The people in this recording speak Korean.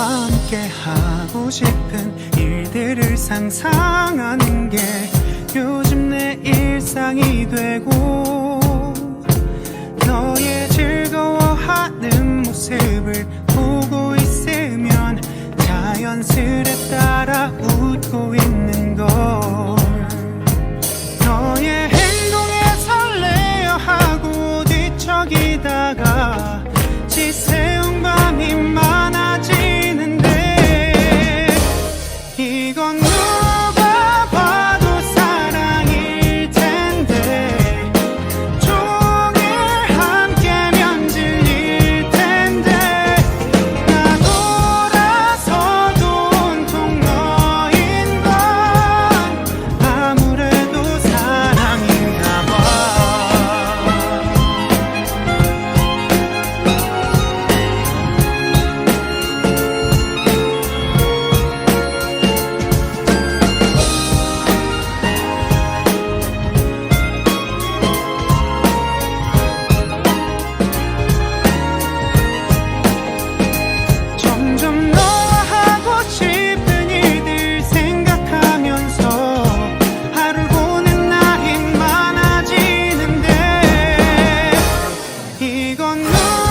함께 하고 싶은 일들을 상상하는 게 요즘 내 일상이 되고 너의 즐거워하는 모습을 보고 있으면 자연스레 따라 웃고 있는 gonna know